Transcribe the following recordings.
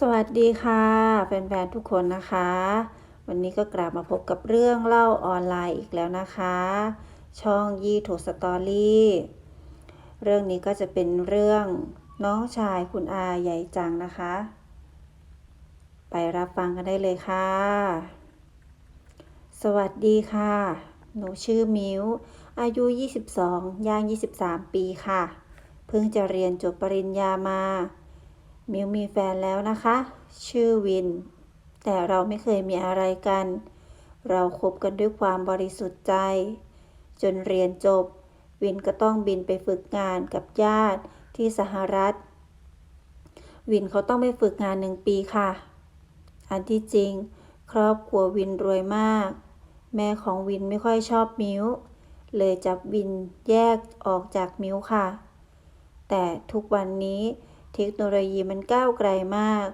สวัสดีค่ะแฟนๆทุกคนนะคะ วันนี้ก็กลับมาพบกับเรื่องเล่าออนไลน์อีกแล้วนะคะ ช่องยี่ถูกสตอรี่เรื่องนี้ก็จะเป็นเรื่องน้องชายคุณอาใหญ่จังนะคะ ไปรับฟังกันได้เลยค่ะ สวัสดีค่ะ หนูชื่อมิวอายุ 22ย่าง 23 ปีค่ะ เพิ่งจะเรียนจบปริญญามา มิวมีแฟนแล้วนะคะ ชื่อวิน แต่เราไม่เคยมีอะไรกัน เราคบกันด้วยความบริสุทธิ์ใจ จนเรียนจบ วินก็ต้องบินไปฝึกงานกับญาติที่สหรัฐ วินเขาต้องไปฝึกงานหนึ่งปีค่ะ อันที่จริง ครอบครัววินรวยมาก แม่ของวินไม่ค่อยชอบมิวเลยจับวินแยกออกจากมิวค่ะ แต่ทุกวันนี้ เทคโนโลยีมันก้าวไกลมาก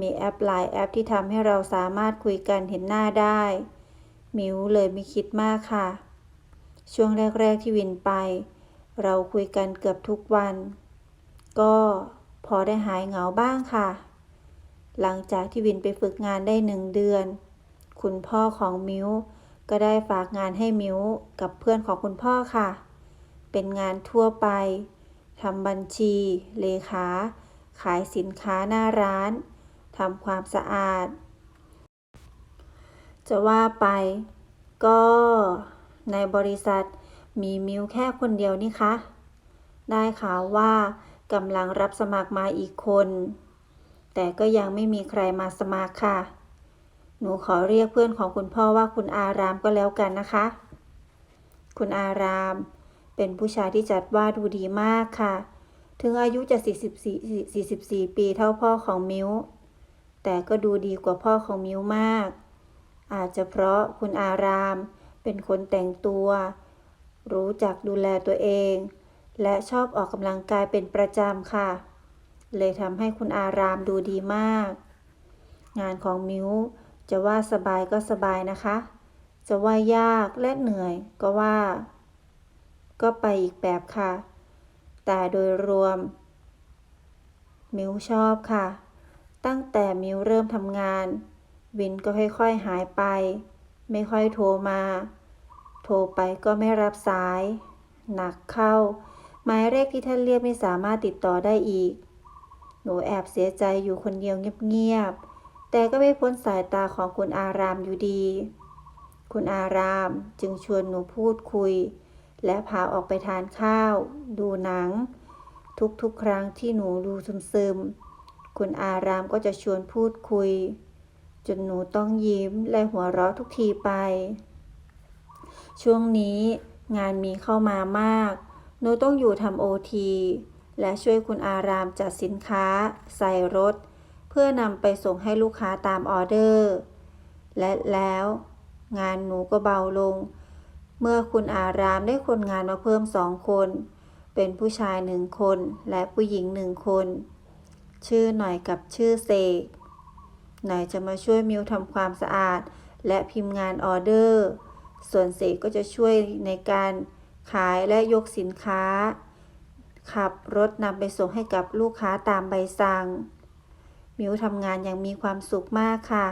มีแอปหลายแอปที่ทำให้เราสามารถคุยกันเห็นหน้าได้ มิวเลยไม่คิดมากค่ะ ช่วงแรก ๆ ที่วินไป เราคุยกันเกือบทุกวัน ก็พอได้หายเหงาบ้างค่ะ หลังจากที่วินไปฝึกงานได้หนึ่งเดือน คุณพ่อของมิวก็ได้ฝากงานให้มิวกับเพื่อนของคุณพ่อค่ะ เป็นงานทั่วไปทำบัญชี เลขา ขายสินค้าหน้าร้านทำความสะอาด จะว่าไป ก็ในบริษัทมีมิวแค่คนเดียวนี่คะ ได้ข่าวว่ากำลังรับสมัครมาอีกคน แต่ก็ยังไม่มีใครมาสมัครค่ะ หนูขอเรียกเพื่อนของคุณพ่อว่าคุณอารามก็แล้วกันนะคะ คุณอาราม เป็นผู้ชายที่จัดว่าดูดีมากค่ะ ถึงอายุจะ 44 44 ปีเท่าพ่อของมิวแต่ก็ดูดีกว่าพ่อของมิวมาก อาจจะเพราะคุณอารามเป็นคนแต่งตัว รู้จักดูแลตัวเอง และชอบออกกำลังกายเป็นประจำค่ะ เลยทำให้คุณอารามดูดีมาก งานของมิวจะว่าสบายก็สบายนะคะ จะว่ายากและเหนื่อยก็ว่า ก็ไปอีกแบบค่ะ แต่โดยรวม มิวชอบค่ะ ตั้งแต่มิวเริ่มทำงาน วินก็ค่อยๆหายไป ไม่ค่อยโทรมา โทรไปก็ไม่รับสาย หนักเข้า หมายเลขที่ท่านเรียกไม่สามารถติดต่อได้อีก หนูแอบเสียใจอยู่คนเดียวเงียบๆ แต่ก็ไม่พ้นสายตาของคุณอารามอยู่ดี คุณอารามจึงชวนหนูพูดคุย และพาออกไปทานข้าว ดูหนัง ทุกๆ ครั้งที่หนูดูซึมๆ คุณอารามก็จะชวนพูดคุย จนหนูต้องยิ้มและหัวเราะทุกทีไป ช่วงนี้งานมีเข้ามามาก หนูต้องอยู่ทำโอทีและช่วยคุณอารามจัดสินค้า ใส่รถ เพื่อนำไปส่งให้ลูกค้าตามออเดอร์ และแล้ว งานหนูก็เบาลง เมื่อคุณอารามได้คนงานมาเพิ่มสองคน เป็นผู้ชายหนึ่งคนและผู้หญิงหนึ่งคน ชื่อหน่อยกับชื่อเสกหน่อยจะมาช่วยมิวทำความสะอาด และพิมพ์งานออเดอร์ ส่วนเสกก็จะช่วยในการขายและยกสินค้า ขับรถนำไปส่งให้กับลูกค้าตามใบสั่ง มิวทำงานอย่างมีความสุขมากค่ะ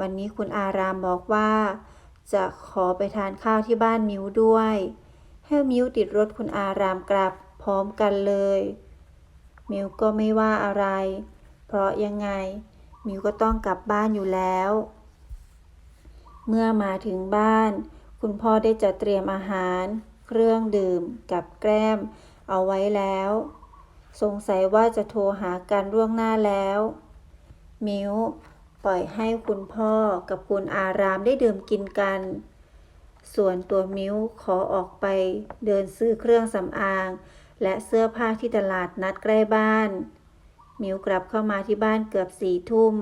วันนี้คุณอารามบอกว่า จะขอไปทานข้าวที่บ้านมิวด้วย ให้มิวติดรถคุณอารามกลับพร้อมกันเลย มิวก็ไม่ว่าอะไร เพราะยังไง มิวก็ต้องกลับบ้านอยู่แล้ว เมื่อมาถึงบ้าน คุณพ่อได้จัดเตรียมอาหาร เครื่องดื่ม กับแกล้ม เอาไว้แล้ว สงสัยว่าจะโทรหากันล่วงหน้าแล้ว มิว ปล่อยให้คุณพ่อกับคุณอารามได้ดื่มกินกัน ส่วนตัวมิวขอออกไปเดินซื้อเครื่องสำอาง และเสื้อผ้าที่ตลาดนัดใกล้บ้าน มิวกลับเข้ามาที่บ้านเกือบสี่ทุ่ม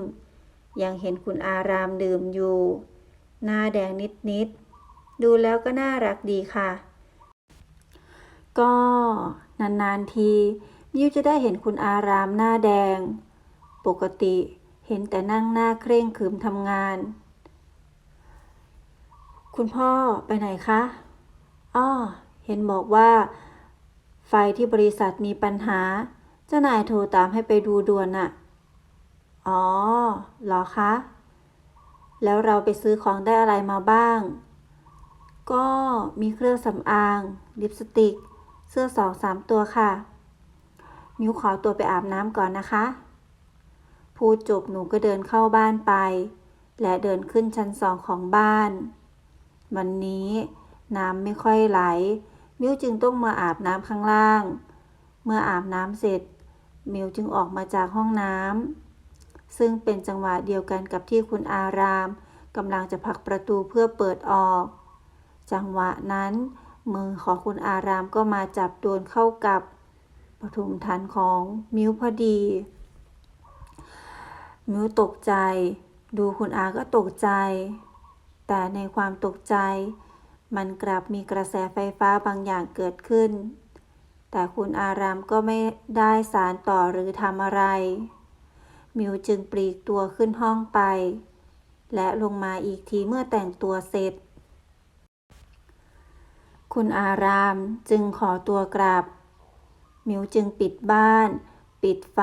ยังเห็นคุณอารามดื่มอยู่ หน้าแดงนิดๆ ดูแล้วก็น่ารักดีค่ะ ก็นานๆที มิวจะได้เห็นคุณอารามหน้าแดง ปกติ เห็นแต่นั่งหน้าเคร่งขรึมทำงาน คุณพ่อไปไหนคะอ้อเห็นบอกว่า ไฟที่บริษัทมีปัญหา เจ้านายโทรตามให้ไปดูด่วนน่ะ อ๋อเหรอคะ แล้วเราไปซื้อของได้อะไรมาบ้าง ก็มีเครื่องสำอาง ลิปสติก เสื้อสองสามตัวค่ะ มิวขอตัวไปอาบน้ำก่อนนะคะ พูดจบหนูก็เดินเข้าบ้านไป และเดินขึ้นชั้นสองของบ้าน วันนี้น้ำไม่ค่อยไหล มิวจึงต้องมาอาบน้ำข้างล่าง เมื่ออาบน้ำเสร็จ มิวจึงออกมาจากห้องน้ำซึ่งเป็นจังหวะเดียวกันกับที่คุณอารามกำลังจะผลักประตูเพื่อเปิดออก จังหวะนั้น มือของคุณอารามก็มาจับโดนเข้ากับปฐุมฐานของมิวพอดี มิวตกใจ ดูคุณอาก็ตกใจ แต่ในความตกใจ มันกลับมีกระแสไฟฟ้าบางอย่างเกิดขึ้น แต่คุณอารามก็ไม่ได้สารต่อหรือทำอะไร มิวจึงปลีกตัวขึ้นห้องไป และลงมาอีกทีเมื่อแต่งตัวเสร็จ คุณอารามจึงขอตัวกลับ มิวจึงปิดบ้าน ปิดไฟ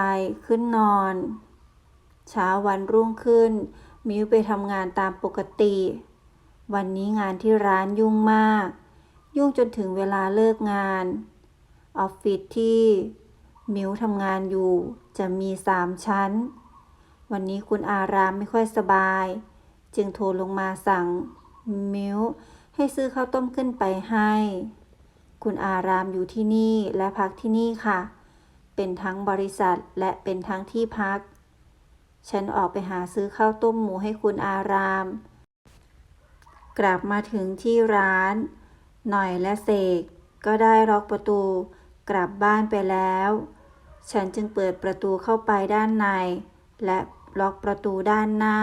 ขึ้นนอน เช้าวันรุ่งขึ้น มิวไปทำงานตามปกติ วันนี้งานที่ร้านยุ่งมาก ยุ่งจนถึงเวลาเลิกงาน ออฟฟิศที่ มิวทำงานอยู่จะมีสามชั้น วันนี้คุณอารามไม่ค่อยสบาย จึงโทรลงมาสั่ง มิวให้ซื้อข้าวต้มขึ้นไปให้ คุณอารามอยู่ที่นี่และพักที่นี่ค่ะ เป็นทั้งบริษัทและเป็นทั้งที่พัก ฉันออกไปหาซื้อข้าวต้มหมูให้คุณอาราม กลับมาถึงที่ร้าน หน่อยและเสก ก็ได้ล็อกประตู กลับบ้านไปแล้ว ฉันจึงเปิดประตูเข้าไปด้านใน และล็อกประตูด้านหน้า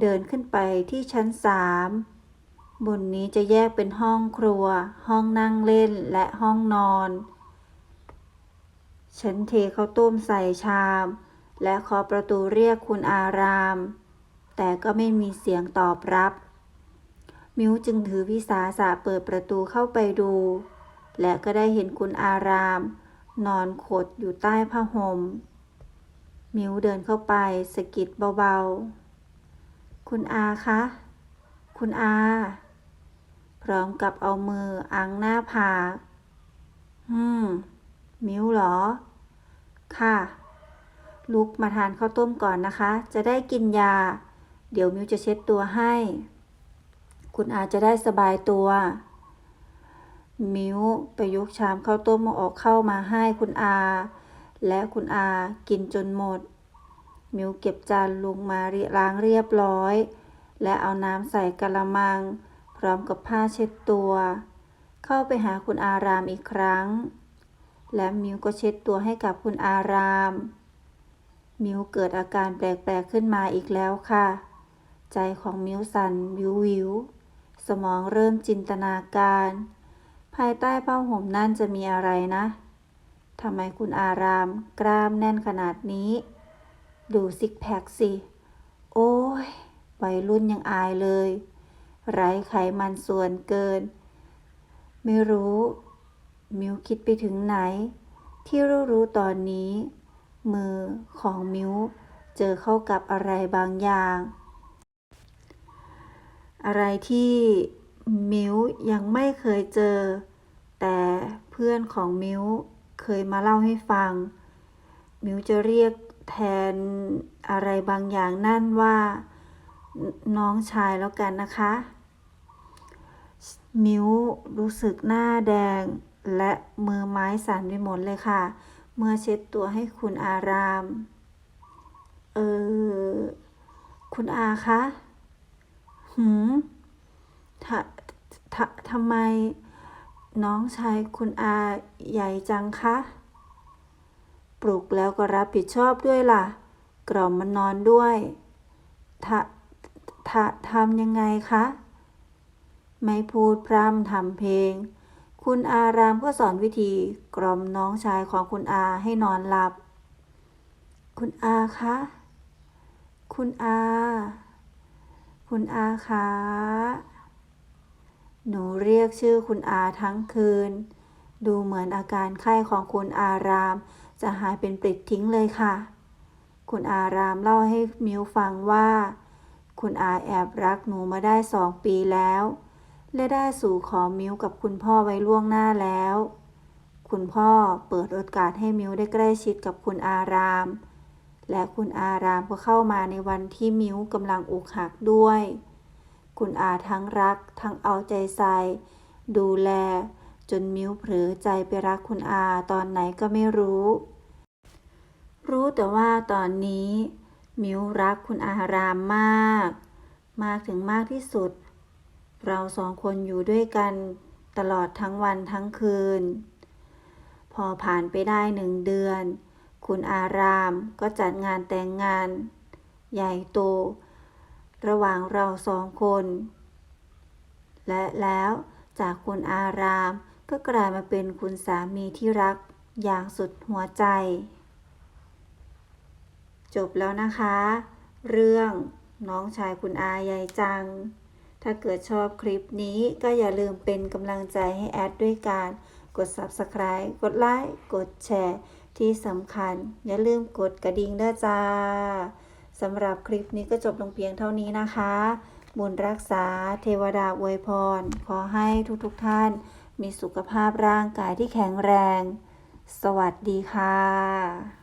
เดินขึ้นไปที่ชั้นสามบนนี้จะแยกเป็นห้องครัว ห้องนั่งเล่นและห้องนอน ฉันเทข้าวต้มใส่ชาม และเคาะประตูเรียกคุณอาราม แต่ก็ไม่มีเสียงตอบรับ มิวจึงถือวิสาสะเปิดประตูเข้าไปดู และก็ได้เห็นคุณอาราม นอนขดอยู่ใต้ผ้าห่ม มิวเดินเข้าไปสะกิดเบาๆ คุณอาคะ คุณอา พร้อมกับเอามืออังหน้าผาก อืม มิวเหรอ ค่ะ ลุกมาทานข้าวต้มก่อนนะคะ จะได้กินยา เดี๋ยวมิวจะเช็ดตัวให้ คุณอาจะได้สบายตัว มิวไปยกชามข้าวต้มมาออกเข้ามาให้คุณอา และคุณอากินจนหมด มิวเก็บจานลงมาล้างเรียบร้อย และเอาน้ำใส่กะละมัง พร้อมกับผ้าเช็ดตัว เข้าไปหาคุณอารามอีกครั้ง และมิวก็เช็ดตัวให้กับคุณอาราม มิวเกิดอาการแปลกๆขึ้นมาอีกแล้วค่ะ ใจของมิวสั่นวิววิว สมองเริ่มจินตนาการ ภายใต้ผ้าห่มนั่นจะมีอะไรนะทำไมคุณอารามกล้ามแน่นขนาดนี้ ดูซิกแพคสิ โอ้ยวัยรุ่นยังอายเลย ไร้ไขมันส่วนเกิน ไม่รู้ มิวคิดไปถึงไหน ที่รู้รู้ตอนนี้ มือของมิวเจอเข้ากับอะไรบางอย่าง อะไรที่มิวยังไม่เคยเจอ แต่เพื่อนของมิวเคยมาเล่าให้ฟัง มิวจะเรียกแทนอะไรบางอย่างนั่นว่าน้องชายแล้วกันนะคะ มิวรู้สึกหน้าแดงและมือไม้สั่นไปหมดเลยค่ะ เมื่อเช็ดตัวให้คุณอาราม เออ คุณอาคะ หืมทททำไมน้องชายคุณอาใหญ่จังคะ ปลุกแล้วก็รับผิดชอบด้วยล่ะ กล่อมมันนอนด้วยทะทะทำยังไงคะ ไม่พูดพร่ำทำเพลง คุณอารามก็สอนวิธีกล่อมน้องชายของคุณอาให้นอนหลับ คุณอาคะ คุณอา คุณอาคะ หนูเรียกชื่อคุณอาทั้งคืน ดูเหมือนอาการไข้ของคุณอาราม จะหายเป็นปลิดทิ้งเลยค่ะ คุณอารามเล่าให้มิวฟังว่า คุณอาแอบรักหนูมาได้สองปีแล้ว และได้สู่ขอมิวกับคุณพ่อไว้ล่วงหน้าแล้ว คุณพ่อเปิดโอกาสให้มิวได้ใกล้ชิดกับคุณอาราม และคุณอารามก็เข้ามาในวันที่มิวกำลังอกหักด้วย คุณอาทั้งรักทั้งเอาใจใส่ ดูแล จนมิวเผลอใจไปรักคุณอาตอนไหนก็ไม่รู้ รู้แต่ว่าตอนนี้ มิวรักคุณอารามมาก มากถึงมากที่สุด เราสองคนอยู่ด้วยกันตลอดทั้งวันทั้งคืน พอผ่านไปได้หนึ่งเดือน คุณอารามก็จัดงานแต่งงาน ใหญ่โต ระหว่างเราสองคน และแล้วจากคุณอารามก็กลายมาเป็นคุณสามีที่รักอย่างสุดหัวใจ จบแล้วนะคะ เรื่องน้องชายคุณอายายจัง ถ้าเกิดชอบคลิปนี้ก็อย่าลืมเป็นกำลังใจให้แอดด้วยการกด Subscribe กดไลค์ กดแชร์ ที่สำคัญ อย่าลืมกดกระดิ่งด้วยจ้าสำหรับคลิปนี้ก็จบลงเพียงเท่านี้นะคะ บุญรักษาเทวดาอวยพร ขอให้ทุกๆทท่าน มีสุขภาพร่างกายที่แข็งแรง สวัสดีค่ะ